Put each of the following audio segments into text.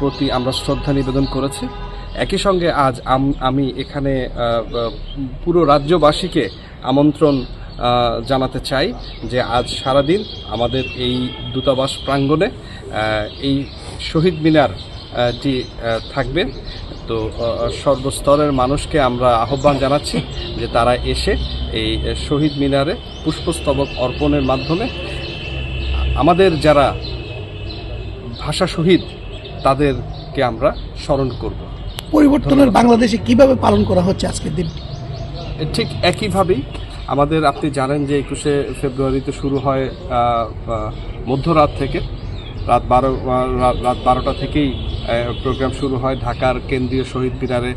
প্রতি আমরা শ্রদ্ধা নিবেদন করেছি। একই সঙ্গে আজ আম- এখানে পুরো রাজ্যবাসীকে আমন্ত্রণ জানাতে চাই যে আজ সারাদিন আমাদের এই দূতাবাস প্রাঙ্গণে এই শহীদ মিনার টি থাকবে। তো সর্বস্তরের মানুষকে আমরা আহ্বান জানাচ্ছি যে তারা এসে এই শহীদ মিনারে পুষ্পস্তবক অর্পণের মাধ্যমে, আমাদের যারা ভাষা শহীদ, তাদেরকে আমরা স্মরণ করব। পরিবর্তনের বাংলাদেশে কীভাবে পালন করা হচ্ছে আজকের দিন? ঠিক একইভাবেই আমাদের, আপনি জানেন যে একুশে ফেব্রুয়ারিতে শুরু হয় মধ্যরাত থেকে। রাত বারো রাত- বারোটা থেকেই প্রোগ্রাম শুরু হয় ঢাকার কেন্দ্রীয় শহীদ মিনারে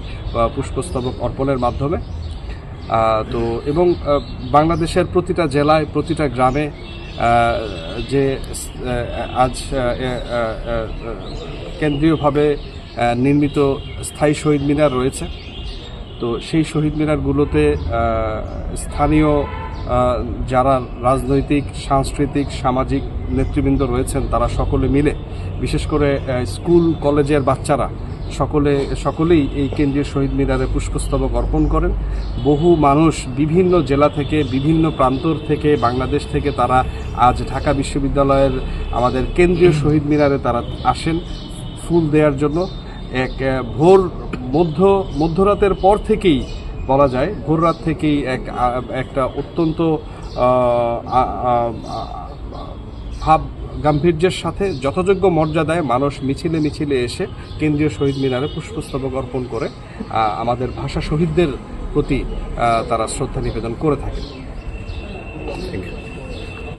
পুষ্পস্তবক অর্পণের মাধ্যমে। তো এবং বাংলাদেশের প্রতিটা জেলায়, প্রতিটা গ্রামে যে আজ কেন্দ্রীয়ভাবে নির্মিত স্থায়ী শহীদ মিনার রয়েছে। তো সেই শহীদ মিনারগুলোতে স্থানীয় যারা রাজনৈতিক, সাংস্কৃতিক, সামাজিক নেতৃবৃন্দ রয়েছেন, তারা সকলে মিলে, বিশেষ করে স্কুল, কলেজের বাচ্চারা, সকলে, সকলেই এই কেন্দ্রীয় শহীদ মিনারে পুষ্পস্তবক অর্পণ করেন। বহু মানুষ বিভিন্ন জেলা থেকে, বিভিন্ন প্রান্তর থেকে, বাংলাদেশ থেকে তারা আজ ঢাকা বিশ্ববিদ্যালয়ের আমাদের কেন্দ্রীয় শহীদ মিনারে তারা আসেন, ফুল দেওয়ার জন্য। এক ভোর মধ্য, মধ্যরাতের পর থেকেই বলা যায়, ভোর রাত থেকেই এক একটা অত্যন্ত ভাব গাম্ভীর্যের সাথে যথাযোগ্য মর্যাদায় মানুষ মিছিলে মিছিলে এসে কেন্দ্রীয় শহীদ মিনারে পুষ্পস্তবক অর্পণ করে আমাদের ভাষা শহীদদের প্রতি তারা শ্রদ্ধা নিবেদন করে থাকে Thank you.